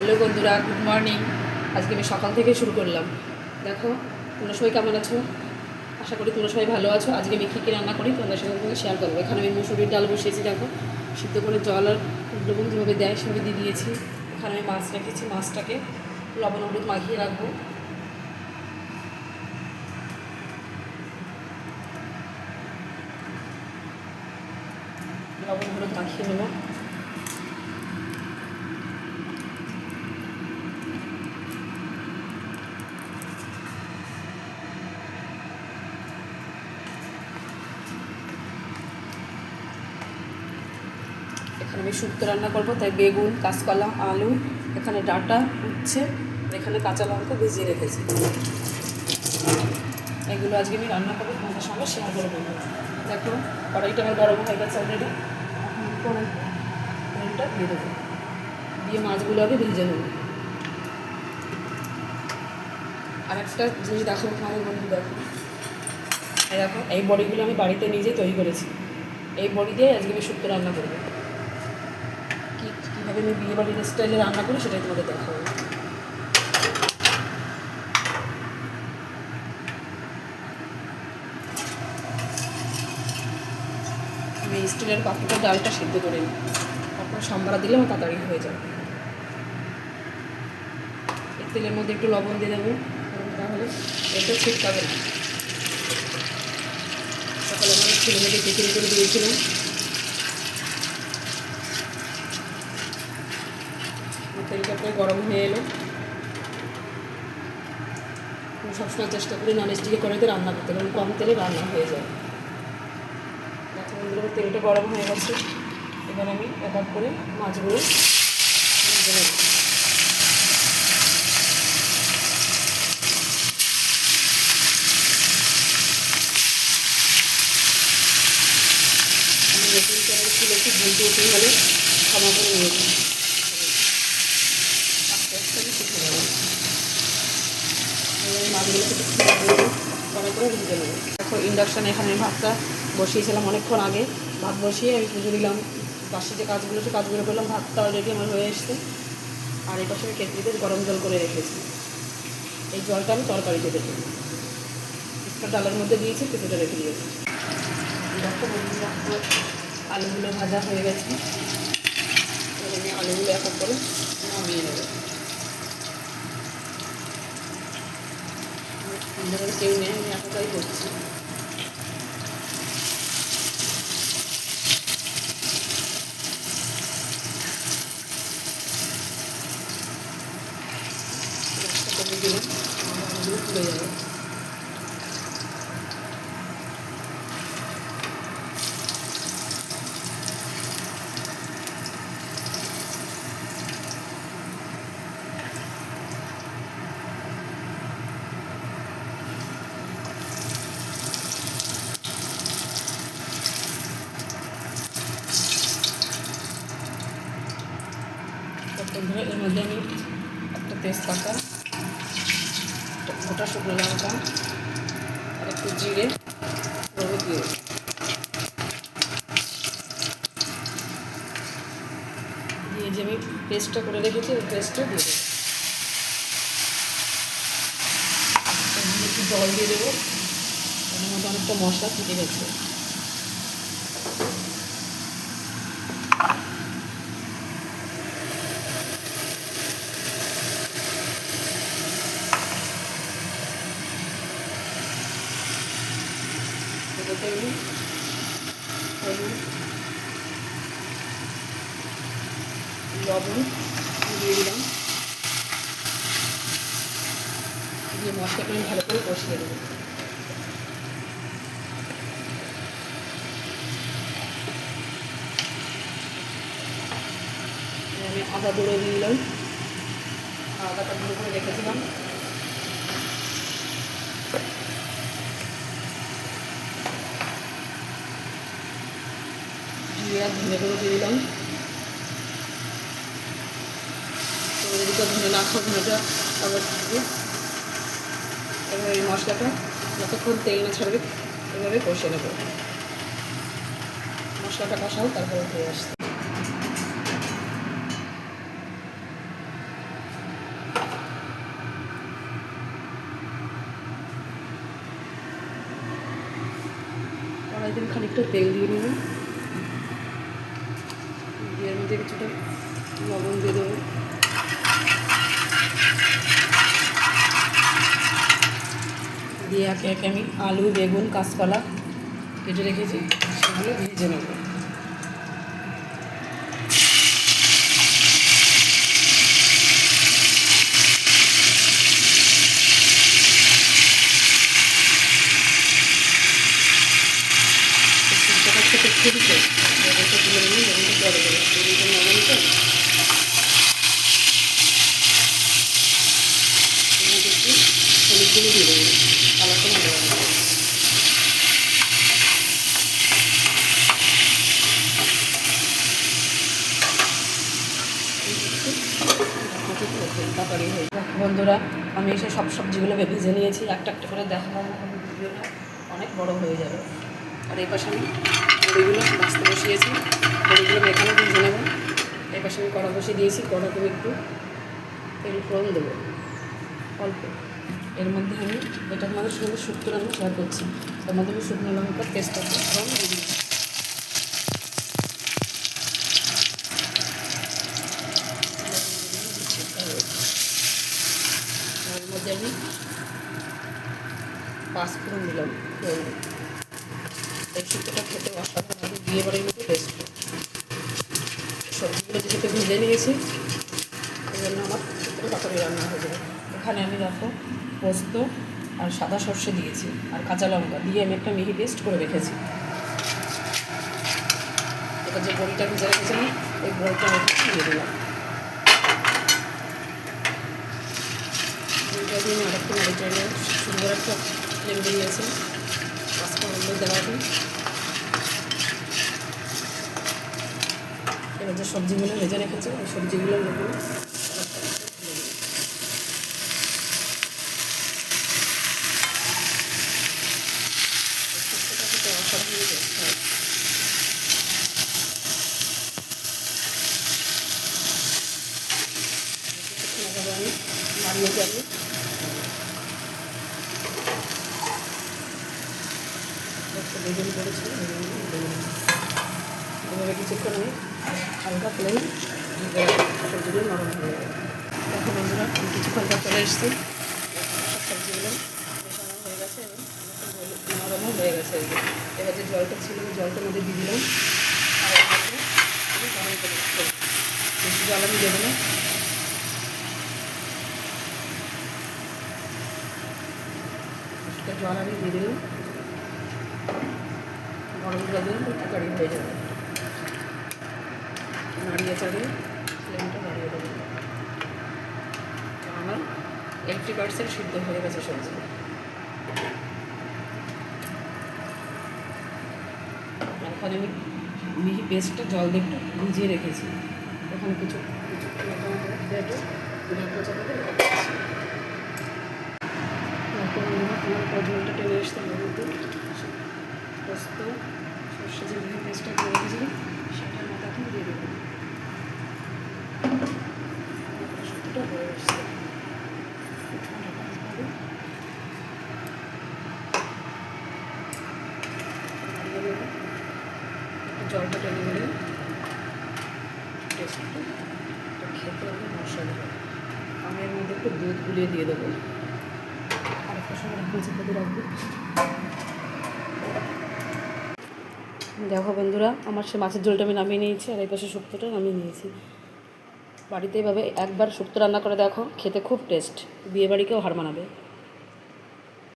Hello বন্ধুরা good morning আজকে আমি সকাল থেকে শুরু করলাম। দেখো, তোমরা সবাই কেমন আছো? আশা করি তোমরা সবাই ভালো আছো। আজকে আমি কী কী রান্না করি তোমাদের সঙ্গে শেয়ার করব। এখানে আমি মুসুরির ডাল বসিয়েছি, দেখো। সিদ্ধ করে জল আর লবণ যেভাবে দেয়, সেভাবে দিয়ে দিয়েছি। এখানে আমি মাছ রেখেছি, মাছটাকে লবণ হলুদ মাখিয়ে রাখব। লবণ হলুদ মাখিয়ে নেব। আমি শুক্তো রান্না করব, তাই বেগুন, কাঁচকলা, আলু, এখানে ডাটা উচ্ছে, এখানে কাঁচা লঙ্কা ভিজিয়ে রেখেছি। এগুলো আজকে আমি রান্না করব, তোমাদের সঙ্গে শেয়ার করে দেবো দেখো, কড়াইটা আমার গরম হয়ে গেছে অলরেডি কড়াইটা দিয়ে দেবো। দিয়ে মাছগুলো আগে ভেজে নেব। আর একটা জিনিস দেখো, তোমাদের বন্ধু দেখো দেখো, এই বড়িগুলো আমি বাড়িতে নিজেই তৈরি করেছি। এই বড়ি দিয়ে আজকে আমি শুক্তো রান্না করব। কীভাবে আমি বিয়ে বাড়ির স্টাইলে রান্না করি, সেটাই তোমাদের দেখাবো। আমি স্টিলের পাত্রটা, ডালটা সিদ্ধ করে নিই। তারপর সাম্বারা দিলে আমার তাড়াতাড়ি হয়ে যাবে। এই তেলের মধ্যে একটু লবণ দিয়ে দেবো। তাহলে এটা ছিটকাবে না। সকালে আমার ছেলে মেয়েকে টিফিন করে দিয়েছিলাম। তেলটা প্রায় গরম হয়ে এলো। আমি সবসময় চেষ্টা করি নন স্টিকে কড়াইতে রান্না করতে, কারণ কম তেলে রান্না হয়ে যায়। দেখো তেলটা গরম হয়ে গেছে। এবার আমি এক এক করে মাছগুলো নতুন চ্যানেল খুলেছি ভুলতে উঠে হলে ক্ষমা করে নিয়েছি আস্তে আস্তে আমি শিখে যাব দেখো ইন্ডাকশানে এখানে ভাতটা বসিয়েছিলাম অনেকক্ষণ আগে। ভাত বসিয়ে আমি পুজো দিলাম। বাসি যে কাজগুলো, সে কাজগুলো করলাম, ভাতটা অলরেডি আমার হয়ে এসছে। আর এই পাশে কেটলিতে গরম জল করে রেখেছি। এই জলটা আমি তরকারিতে দেবো। কিছুটা ডালের মধ্যে দিয়েছি, কিছুটা রেখে দিয়েছি। দেখো আলুগুলো ভাজা হয়ে গেছে। আলুগুলো এক করে নামিয়ে নেব। আমাদের কেউ নেই আমি এতটাই করছি। দিলাম তুলে যাবে। ধরে এর মধ্যে আমি একটা তেজপাতা গোটা শুকনো লঙ্কা, আর একটু জিরে রবে দিয়ে। দিয়ে যে আমি পেস্টটা করে রেখেছি, ওই পেস্টটা দিয়ে দেবো। একটু জল দিয়ে দেবো। এর মধ্যে অনেকটা মশলা ফুটে গেছে। আমি হলুদ, লবণ দিয়ে দিলাম। আমি ভালো করে দেবো আদা দিলাম। আদাটা গুঁড়ো করে রেখেছিলাম। জিরা ধনে গুঁড়ো দিয়ে দিলাম। তো ধনে না খাওয়া ধনেটা আবার এবার এই মশলাটা যতক্ষণ তেল না ছাড়বে, এভাবে কষে নেব। মশলাটা কষাও, তারপরে দিয়ে আসছে। কড়াইতে খানিকটা তেল দিয়ে নেবেন দিয়ে একে একে আমি আলু বেগুন কাঁচকলা কেটে রেখেছি সেগুলো ভেজে নেব। খুবই টেস্ট বেগুনটা তুলে নিই বেগুনটা পরে দেবো বেগুনটা নরম তো এর মধ্যে একটু হলুদগুলো দিয়ে দেবো কালারটা ভালো হবে তরকারি হয়ে যাবে। বন্ধুরা, আমি এসে সব সবজিগুলো ভেজে নিয়েছি। একটা একটা করে দেখাবো ভিডিওটা অনেক বড় হয়ে যাবে। আর এই পাশে আমি বড়িগুলো মাছতে বসিয়েছি। বড়িগুলো মেখানো ভেজে নেব। এই পাশে আমি কড়া বসিয়ে দিয়েছি কড়া করে একটু তেল ফোড়ন দেবো, অল্প। এর মধ্যে আমি এটার মধ্যে শুধু শুক্তো রান্না শেয়ার করছি। তার মধ্যে আমি শুকনো লঙ্কার তেজপাতা ফোড়ন দিয়ে এর মধ্যে আমি পাঁচফোড়ন দিলাম। এই শুক্তোটা খেতে অসাধারণ বিয়ে মতো টেস্ট সবজিগুলো যেহেতু ভেজে নিয়েছি, এই জন্য আমার তাড়াতাড়ি রান্না হয়ে যাবে। এখানে আমি দেখো পোস্ত আর সাদা সর্ষে দিয়েছি আর কাঁচা লঙ্কা। দিয়ে আমি একটা মিহি পেস্ট করে রেখেছি। এটা যে বড়িটা ভেজে রেখেছিলাম, ওই বড়িটা আমি দিয়ে দিলাম। বড়িটা দিয়ে আমি আরেকটু নাড়ি সুন্দর একটা পাঁচফোড়নগুলো দেওয়া দিই এবার যে সবজিগুলো ভেজে রেখেছি ওই সবজিগুলো নেব অসাধারণ টেস্ট হয় লাগাবো আমি নাড়িয়ে যাব একটু বেগুন করেছি। বেগুন কিছুক্ষণ আমি হালকা ফ্লেম সবজিগুলো নরম হয়ে যাবে দেখো বন্ধুরা কিছুক্ষণ পর চলে এসেছি। সবজিগুলো মেশানো হয়ে গেছে এবং নরমও হয়ে গেছে এবার যে জলটা ছিল, ওই জলটার মধ্যে দিয়ে দিলাম। জল আমি দেবো না। জল আমি দিয়ে দিলাম। গরম জল দিলাম তরকারি হয়ে যাবে। নাড়িয়ে চাড়িয়ে ফ্লেমটা বাড়িয়ে দেবো। আমার এইটটি পার্সেন্ট সিদ্ধ হয়ে গেছে সবজি। এখন আমি মিহি পেস্টটা জল দিয়ে একটু ভিজিয়ে রেখেছি। ওখানে কিছু কিছু টেনে আসতে হবে পোস্ত, সর্ষে যে মিহি পেস্টটা করে সেটার মধ্যে এখন দিয়ে দেবো। হয়ে জলটা খেতে আমি এর মধ্যে একটু দুধ গুলিয়ে দিয়ে দেবো। আর একটা সময় রাখব চেপে রাখব। দেখো বন্ধুরা, আমার সে মাছের ঝোলটা আমি নামিয়ে নিয়েছি আর এই পাশে শুক্তোটা নামিয়ে নিয়েছি। বাড়িতে এভাবে একবার শুক্তো রান্না করে দেখো, খেতে খুব টেস্ট বিয়েবাড়িকেও হার মানাবে।